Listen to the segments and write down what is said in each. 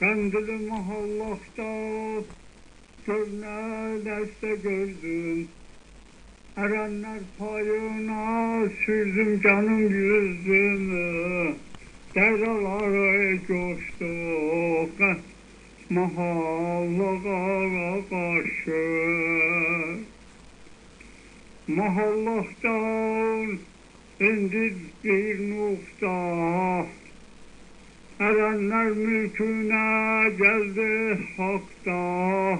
Kandili mahallakta Görnelerse gördüm Erenler payına sürdüm canım yüzümü. Deralara coştuk Mahallara karşı. Mahallaktan indi bir nokta Erenler mülküne geldi hakta.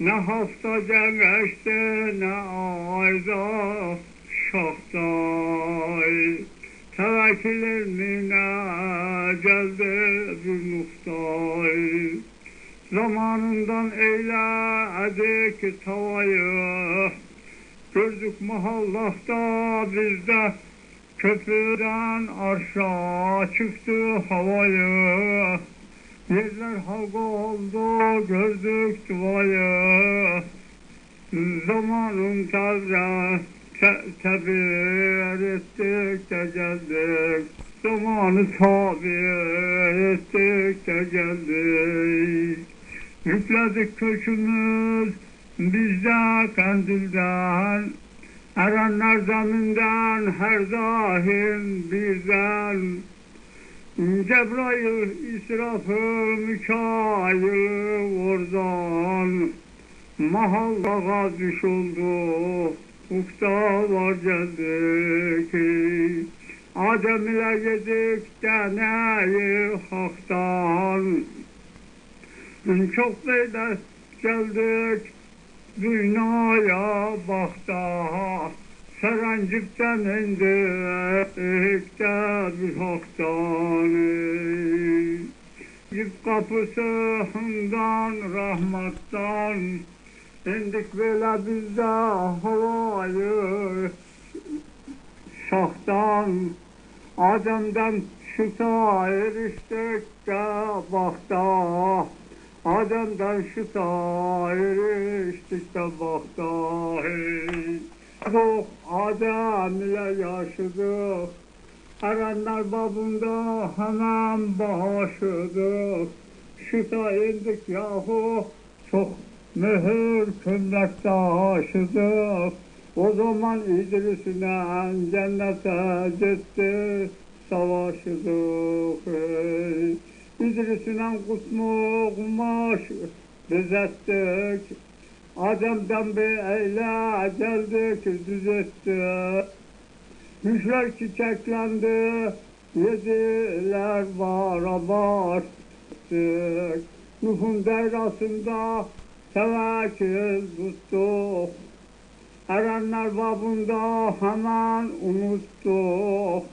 Ne hafta geçti ne ayda şahta. Tevekküllerine geldi bir nokta Zamanından eyledik tavayı. Gördük mahallakta bizde Köprüden aşağı çıktı havayı. Yerler havga oldu gördük duayı. Zamanın taze te tebir ettik de geldik. Zamanı tabir ettik de geldik. Yükledik kökümüz bizde kandilden Erenler zeminden her daim birden Cebrail, İsrafil, Mikail oradan Mahallaga düşüldü Ufta var geldik. Adem'le yedik deneyi haktan. Çok böyle geldik dünyaya bakta Serencikten indik de bir haktan Yük kapısından rahmattan. İndik böyle bizde havayı şahtan Adem'den şuta eriştik de bakta Adem'den şuta eriştik de bakta Çok Adem'le yaşadık Erenler babında hemen başladık Şuta indik yahu çok mühür küllek taşıdık O zaman İdris'ine cennete gitti savaşıdık ey. İdris'ine kusmu kumaş düzettik Adem'den bir eyle geldik düzettik Kuşlar çiçeklendi, yediler barabar. Nuh'un devrasında tevekkül tuttuk. Erenler babında hemen unuttuk.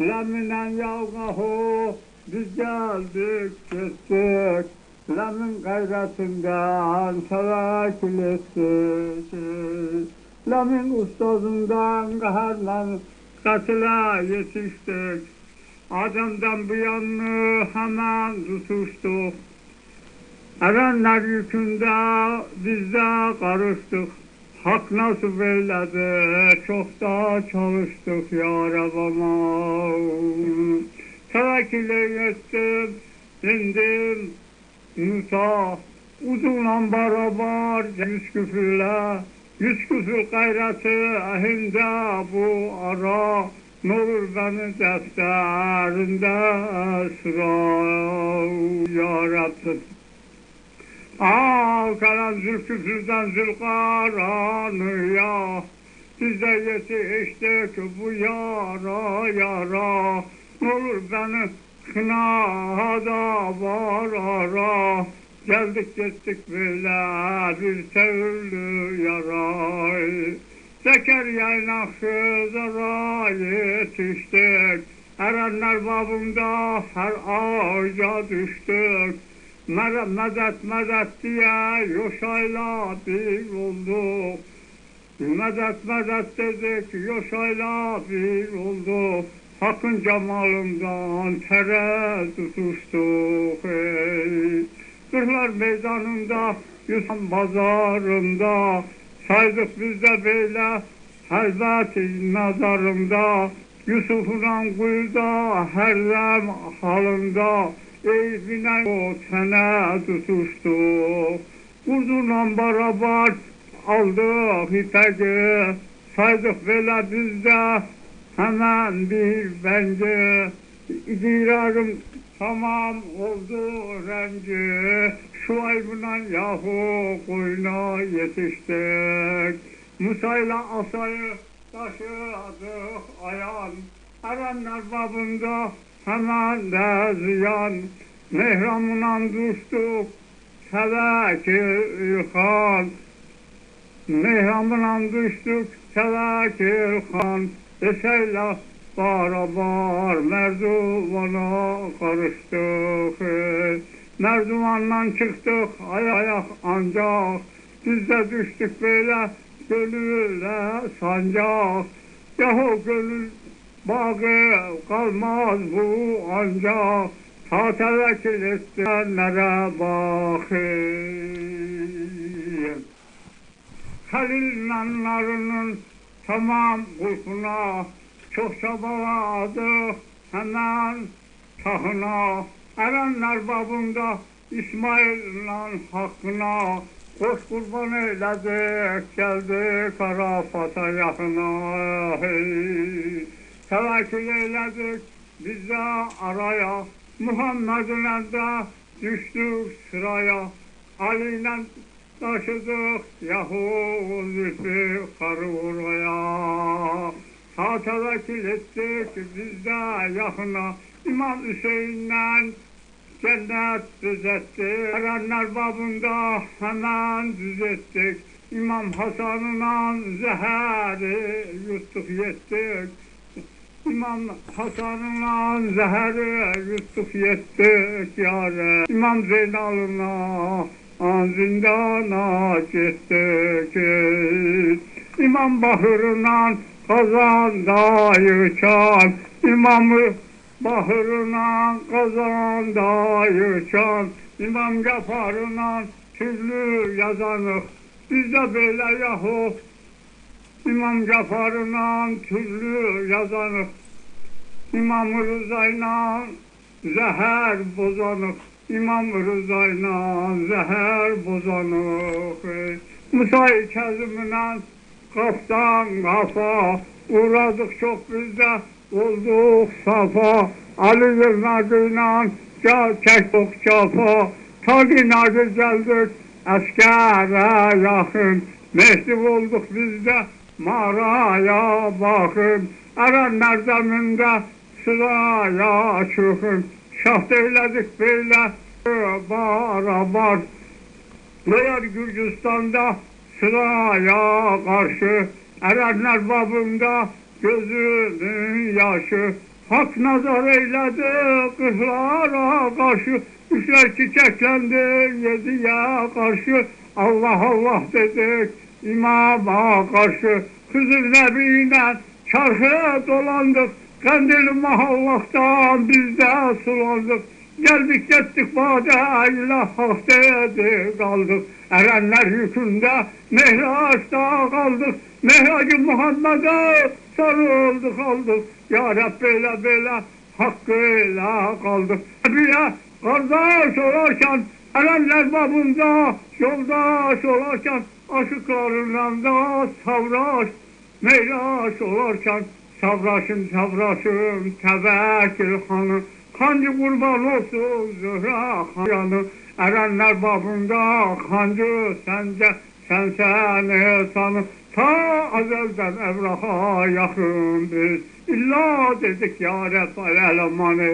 Leminen yavgahu biz geldik gittik. Lemin gayretinden tevekkül ettik. Lemin ustazından kaherle katile yetiştik. Adem'den bu yanını hemen tutuştuk. Erenler yükünde biz de karıştık. Hak nasıl eyledi, çok da çalıştık ya Rabbama. Tevekkül ettim, indim, Musa, uzunla beraber yüz küfürle, yüz küfür gayreti ahinde bu ara, ne olur beni defterinde sıra. Ya. Al kalan zülküfürden zülkaranıya Biz de yetiştik bu yara yara. Ne olur beni kınada var ara. Geldik gittik böyle bir sevimli yara Zekeriya'yla Hızır'a yetiştik. Erenler babında her ağaca düştük Medet medet medet diye Yoşayla bir olduk. Medet medet dedik Yoşayla bir olduk. Hakkın cemalından tere tutuştuk ey. Kırlar meydanında, Yusuf pazarında, saydık biz de böyle helvet nazarında, Yusuf'un kuyuda her dem halında, Eyvine o sene tutuştuk. Kuzunla beraber aldık ipeki. Saydık böyle bizde hemen bir bence. İdrarım tamam oldu rengi. Şu aybına yahu koyuna yetiştik. Musa'yla asayı taşıdık ayan. Erenler babında hemen de ziyan. Mehramından düştük Sevekir Han. Mehramından düştük Sevekir Han. Eseyle barabar merduvana karıştık. Merdivandan çıktık ay ayak ancak. Biz de düştük böyle gönülle sancak. Yahu gönül bağı kalmaz bu ancak. Ta tevekkül etsinlere bakayım. Halil nanlarının tamam kulpuna çok çabaladık hemen tahına. Erenler babında İsmail'le hakkına Koş kurban eyledik geldik Arafat'a yakına hey. Tevekkül eyledik bize araya Muhammed'in de düştük sıraya Ali'yle taşıdık Yahu zülfü karı oraya Ta tevekkül ettik biz yakına İmam Hüseyin'le cennet düzettik. Erenler babında hemen düzettik. İmam Hasan'la zeheri yuttuk yettik. İmam Hasan'la zeheri yuttuk yettik yâre. İmam Zeynal'ına an zindana gittik. İmam Bahır'la kazanda yıçan. İmamı Bahırına kazanda yıçan İmam Gafar'ına türlü yazanık Biz de böyle yahu İmam Gafar'ına türlü yazanık. İmam Rıza'yla zehir bozanık. İmam Rıza'yla zehir bozanık. Musa-i Kazım'la kaftan kafa. Uğradık çok bizde olduk safa. Ali Yılmaz'ıyla çektik çafa. Tabi nadir geldik askere yakın. Mehdi olduk biz de mağaraya bakın Erenler zeminde sıraya çıkın Şaht eyledik böyle barabar Meğer Gürcistan'da sıraya karşı Erenler babında gözümün yaşı. Hak nazar eyledi kızlara karşı Kuşlar çiçeklendi yediye karşı. Allah Allah dedik imama karşı Hızır Nebi'yle çarşı dolandık. Kandil mahallaktan biz de sulandık Geldik gittik bade ilah hak dedi kaldık. Erenler yükünde Mehraç'ta kaldık. Mehracı Muhammed'e sarıldık aldık Ya Rabbi böyle böyle hakkıyla kaldık. Rabbiye kardeş olarken Erenler babında yoldaş olarken aşıqlarından savraş, meyraş olarkən savraşın, savraşın, təvəkil xanı, xancı qurban olsun zöhrə xanı, ərənlər babında xancı səncə, sən sən ehsanı, ta əzəldən əvraha yaxın biz, illa dedik ya Rəbb əl-əmanı.